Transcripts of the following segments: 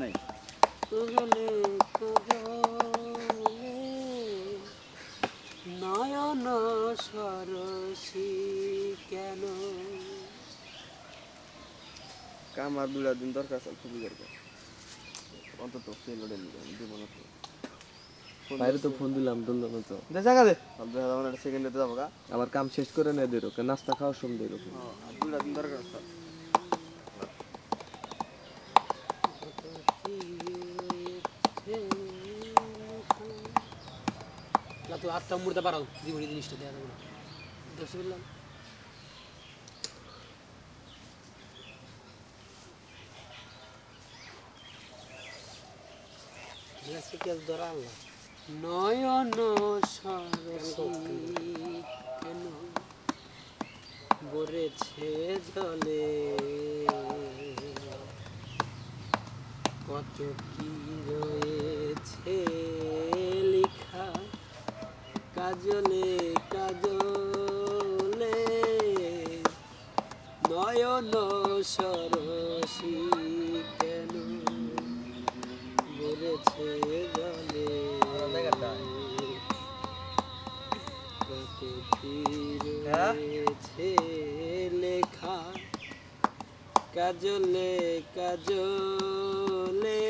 নাই। নয়ন সরসী কেন? কাম আর দুটা দিন দরকার আছে খুবই দরকার। অন্তত পেলোডে দিব না তো বাইরে তো ফোন দিলাম ধরলো না তো দে জায়গা দে। আমরা আমার একটা সেকেন্ডে যাব গা। আবার কাম শেষ করে নেয় দিল নাস্তা খাওয়ার সময় দিল আর দুটা দিন দরকার আছে না তো হাতটা মুড়তে পারো জীবনী জিনিসটা দেওয়া যাবে না। নয়ন সরসী কেন বরেছে জলে? কত কি রয়েছে লেখা কাজলে কাজলে নয়ন সরসী কেন বলেছে জলে? কত লেখা কাজলে কাজলে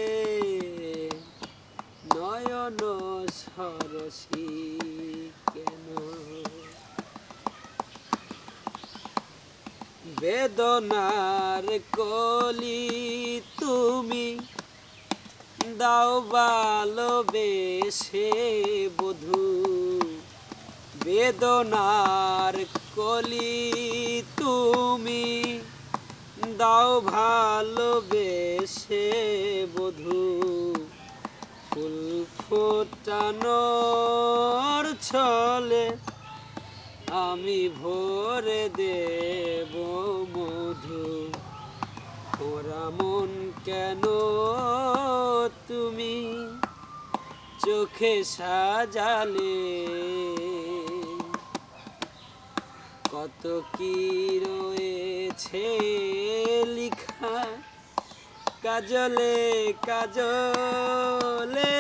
নয়ন কেন? বেদনার কলি তুমি দাও ভালোবেসে বধু। বেদনার কলি তুমি দাও ভালোবেসে বধু। ফুল ফোটানোর ছলে আমি ভরে দেব মধু। ওরা মন কেন তুমি চোখে সাজালে? কত কি রয়েছে লিখা কাজলে কাজলে।